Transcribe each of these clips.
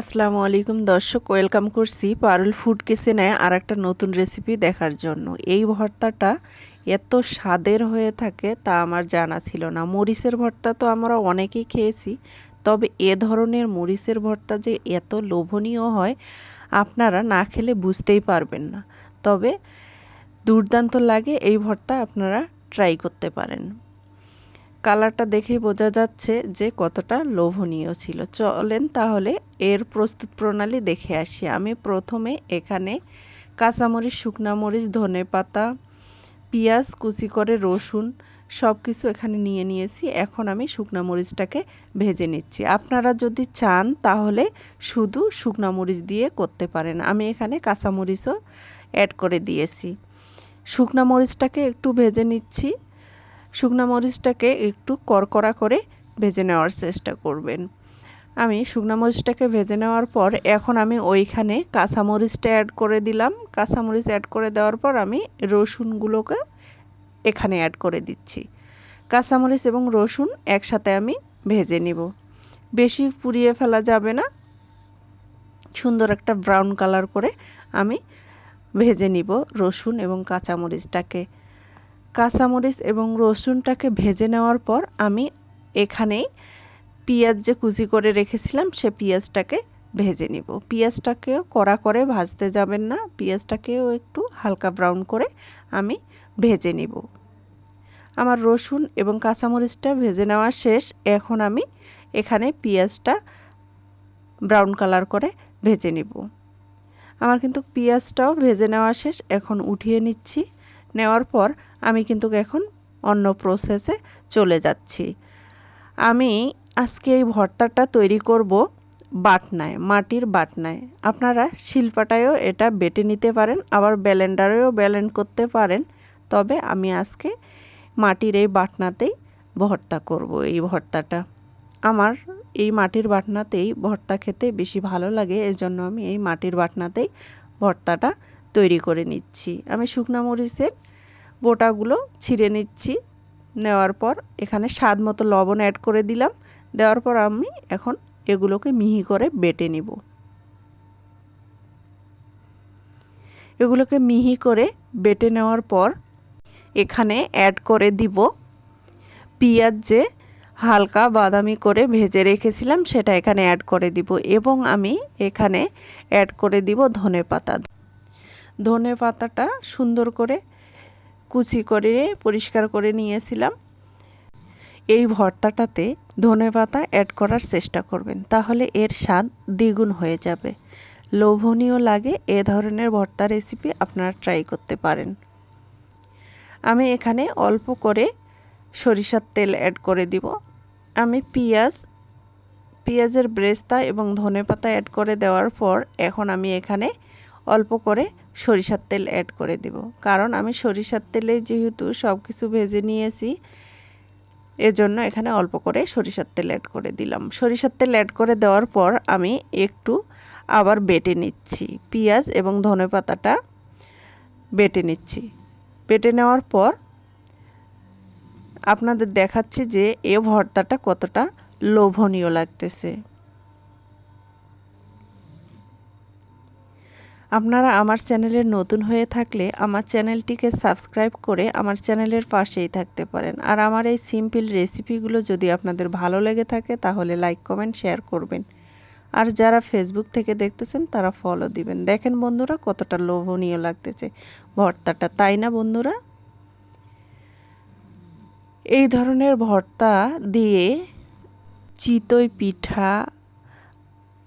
আসসালামু আলাইকুম দর্শক, ওয়েলকাম করছি পারুল ফুড কিচেনে আর একটা নতুন রেসিপি দেখার জন্য। এই ভর্তাটা এত স্বাদের হয়ে থাকে তা আমার জানা ছিল না। মরিচের ভর্তা তো আমরা অনেকেই খেয়েছি, তবে এ ধরনের মরিচের ভর্তা যে এত লোভনীয় হয়, আপনারা না খেলে বুঝতেই পারবেন না। তবে দুর্দান্ত লাগে এই ভর্তা, আপনারা ট্রাই করতে পারেন। কালারটা দেখেই বোঝা যাচ্ছে যে কতটা লোভনীয় ছিল। চলেন তাহলে এর প্রস্তুত প্রণালী দেখে আসি। আমি প্রথমে এখানে কাঁচামরিচ, শুকনা মরিচ, ধনে পাতা, পেঁয়াজ, কুচি করে রসুন সব কিছু এখানে নিয়ে নিয়েছি। এখন আমি শুকনা মরিচটাকে ভেজে নিচ্ছি। আপনারা যদি চান তাহলে শুধু শুকনা মরিচ দিয়ে করতে পারেন। আমি এখানে কাঁচামরিচও অ্যাড করে দিয়েছি। শুকনা মরিচটাকে একটু ভেজে নিচ্ছি। শুকনো মরিচটাকে একটু করকরা করে ভেজে নেওয়ার চেষ্টা করবেন। আমি শুকনো মরিচটাকে ভেজে নেওয়ার পর এখন আমি ওইখানে কাঁচামরিচটা অ্যাড করে দিলাম। কাঁচামরিচ অ্যাড করে দেওয়ার পর আমি রসুনগুলোকে এখানে অ্যাড করে দিচ্ছি। কাঁচামরিচ এবং রসুন একসাথে আমি ভেজে নিব। বেশি পুড়িয়ে ফেলা যাবে না। সুন্দর একটা ব্রাউন কালার করে আমি ভেজে নিব রসুন এবং কাঁচামরিচটাকে কাঁচামরিচ এবং রসুনটাকে ভেজে নেওয়ার পর আমি এখানেই পেঁয়াজ যে কুচি করে রেখেছিলাম, সে পেঁয়াজটাকে ভেজে নিব। পেঁয়াজটাকেও কড়া করে ভাজতে যাবেন না, পেঁয়াজটাকেও একটু হালকা ব্রাউন করে আমি ভেজে নিব। আমার রসুন এবং কাঁচামরিচটা ভেজে নেওয়া শেষ, এখন আমি এখানে পেঁয়াজটা ব্রাউন কালার করে ভেজে নিব। আমার কিন্তু পেঁয়াজটাও ভেজে নেওয়া শেষ, এখন উঠিয়ে নিচ্ছি। নেওয়ার পর আমি কিন্তু এখন অন্য প্রসেসে চলে যাচ্ছি। আমি আজকে এই ভর্তাটা তৈরি করব বাটনায়, মাটির বাটনায়। আপনারা শিল্পাটায়ও এটা বেটে নিতে পারেন, আবার ব্যালেন্ডারেও ব্যালেন্ড করতে পারেন। তবে আমি আজকে মাটির এই বাটনাতেই ভর্তা করব, এই ভর্তাটা। আমার এই মাটির বাটনাতেই ভর্তা খেতে বেশি ভালো লাগে, এজন্য আমি এই মাটির বাটনাতেই ভর্তাটা তৈরি করে নিচ্ছি। আমি শুকনা মরিচের বোটাগুলো ছিঁড়ে নিচ্ছি। নেওয়ার পর এখানে স্বাদ মতো লবণ অ্যাড করে দিলাম। দেওয়ার পর আমি এখন এগুলোকে মিহি করে বেটে নিব। এগুলোকে মিহি করে বেটে নেওয়ার পর এখানে অ্যাড করে দিব পেঁয়াজ যে হালকা বাদামি করে ভেজে রেখেছিলাম সেটা এখানে অ্যাড করে দিব এবং আমি এখানে অ্যাড করে দিব ধনে পাতা ধনে পাতাটা সুন্দর করে কুচি করে পরিষ্কার করে নিয়েছিলাম। এই ভর্তাটাতে ধনে পাতা অ্যাড করার চেষ্টা করবেন, তাহলে এর স্বাদ দ্বিগুণ হয়ে যাবে। লোভনীয় লাগে এ ধরনের ভর্তা রেসিপি আপনারা ট্রাই করতে পারেন। আমি এখানে অল্প করে সরিষার তেল অ্যাড করে দিব। আমি পেঁয়াজ, পেঁয়াজের ব্রেস্তা এবং ধনে পাতা অ্যাড করে দেওয়ার পর এখন আমি এখানে অল্প করে সরিষার তেল অ্যাড করে দিব। কারণ আমি সরিষার তেলে যেহেতু সব কিছু ভেজে নিয়েছি, এজন্য এখানে অল্প করে সরিষার তেল অ্যাড করে দিলাম। সরিষার তেল অ্যাড করে দেওয়ার পর আমি একটু আবার বেটে নিচ্ছি। পেঁয়াজ এবং ধনে পাতাটা বেটে নিচ্ছি। বেটে নেওয়ার পর আপনাদের দেখাচ্ছি যে এ ভর্তাটা কতটা লোভনীয় লাগতেছে। আপনারা আমার চ্যানেলের নতুন হয়ে থাকলে আমার চ্যানেলটিকে সাবস্ক্রাইব করে আমার চ্যানেলের পাশেই থাকতে পারেন। আর আমার এই সিম্পল রেসিপিগুলো যদি আপনাদের ভালো লেগে থাকে, তাহলে লাইক, কমেন্ট, শেয়ার করবেন। আর যারা ফেসবুক থেকে দেখতেছেন, তারা ফলো দিবেন। দেখেন বন্ধুরা, কতটা লোভনীয় লাগতেছে ভর্তাটা, তাই না বন্ধুরা? এই ধরনের ভর্তা দিয়ে চিতই পিঠা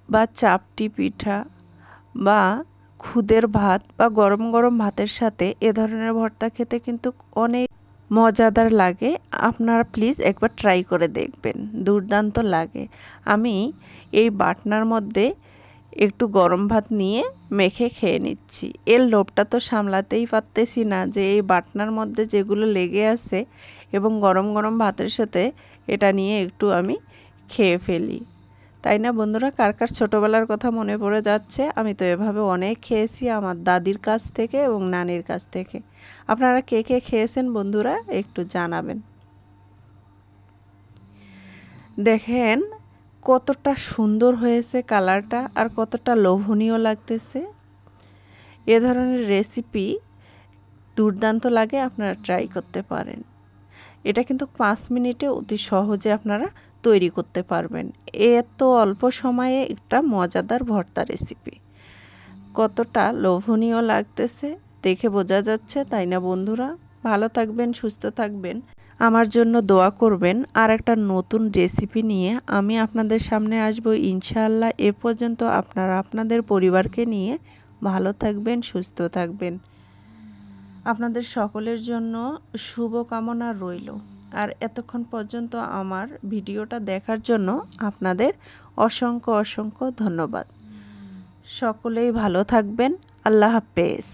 বা চাপটি পিঠা বা খুদের ভাত বা গরম গরম ভাতের সাথে এ ধরনের ভর্তা খেতে কিন্তু অনেক মজাদার লাগে। আপনারা প্লিজ একবার ট্রাই করে দেখবেন। দুর্দান্ত লাগে। আমি এই বাটনার মধ্যে একটু গরম ভাত নিয়ে মেখে খেয়ে নিচ্ছি। এর লোভটা তো সামলাতেই পারতেছি না যে এই বাটনার মধ্যে যেগুলো লেগে আছে এবং গরম গরম ভাতের সাথে এটা নিয়ে একটু আমি খেয়ে ফেলি। তাই না বন্ধুরা? কার কার ছোটোবেলার কথা মনে পড়ে যাচ্ছে? আমি তো এভাবে অনেক খেয়েছি আমার দাদির কাছ থেকে এবং নানির কাছ থেকে। আপনারা কে কে খেয়েছেন বন্ধুরা? একটু জানাবেন। দেখেন, কতটা সুন্দর হয়েছে কালারটা আর কতটা লোভনীয় লাগতেছে। এ ধরনের রেসিপি দুর্দান্ত লাগে, আপনারা ট্রাই করতে পারেন। এটা কিন্তু পাঁচ মিনিটে অতি সহজে আপনারা তৈরি করতে পারবেন। এত অল্প সময়ে একটা মজাদার ভর্তা রেসিপি কতটা লোভনীয় লাগতেছে, দেখে বোঝা যাচ্ছে, তাই না বন্ধুরা? ভালো থাকবেন, সুস্থ থাকবেন। আমার জন্য দোয়া করবেন, আর একটা নতুন রেসিপি নিয়ে আমি আপনাদের সামনে আসব। ইনশাআল্লাহ এ পর্যন্ত আপনারা আপনাদের পরিবারকে নিয়ে ভালো থাকবেন, সুস্থ থাকবেন। আপনাদের সকলের জন্য শুভ কামনা রইল। আর এতক্ষণ পর্যন্ত আমার ভিডিওটা দেখার জন্য আপনাদের অসংখ্য অসংখ্য ধন্যবাদ। সকলেই ভালো থাকবেন। আল্লাহ হাফেজ।